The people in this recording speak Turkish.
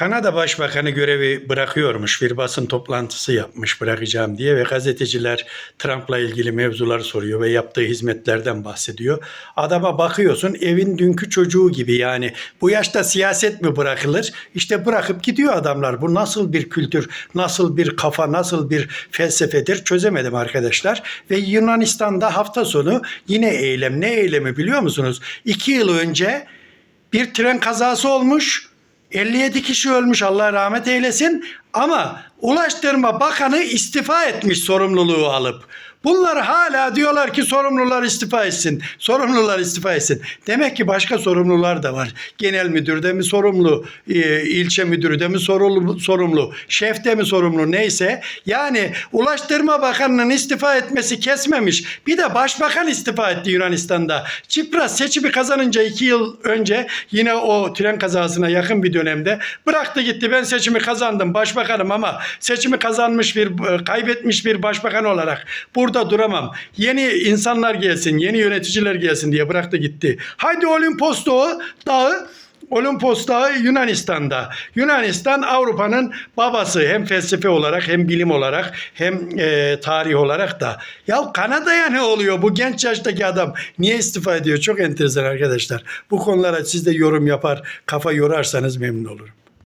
Kanada Başbakanı görevi bırakıyormuş. Bir basın toplantısı yapmış bırakacağım diye ve gazeteciler Trump'la ilgili mevzuları soruyor ve yaptığı hizmetlerden bahsediyor. Adama bakıyorsun evin dünkü çocuğu gibi yani bu yaşta siyaset mi bırakılır? İşte bırakıp gidiyor adamlar. Bu nasıl bir kültür, nasıl bir kafa, nasıl bir felsefedir çözemedim arkadaşlar. Ve Yunanistan'da hafta sonu yine eylem. Ne eylemi biliyor musunuz? İki yıl önce bir tren kazası olmuş. 57 kişi ölmüş Allah rahmet eylesin. Ama Ulaştırma Bakanı istifa etmiş sorumluluğu alıp. Bunlar hala diyorlar ki sorumlular istifa etsin. Sorumlular istifa etsin. Demek ki başka sorumlular da var. Genel müdür de mi sorumlu, e, ilçe müdürü de mi sorumlu, şef de mi sorumlu neyse. Yani Ulaştırma Bakanı'nın istifa etmesi kesmemiş. Bir de başbakan istifa etti Yunanistan'da. Çipras seçimi kazanınca iki yıl önce yine o tren kazasına yakın bir dönemde bıraktı gitti. Ben seçimi kazandım başbakanım ama seçimi kazanmış bir e, kaybetmiş bir başbakan olarak burada duramam. Yeni insanlar gelsin, yeni yöneticiler gelsin diye bıraktı gitti. Haydi Olimpos Dağı, dağı Olimpos Dağı Yunanistan'da. Yunanistan Avrupa'nın babası hem felsefe olarak hem bilim olarak hem e, tarih olarak da. Ya Kanada'ya ne oluyor? Bu genç yaştaki adam niye istifa ediyor? Çok enteresan arkadaşlar. Bu konulara siz de yorum yapar, kafa yorarsanız memnun olurum.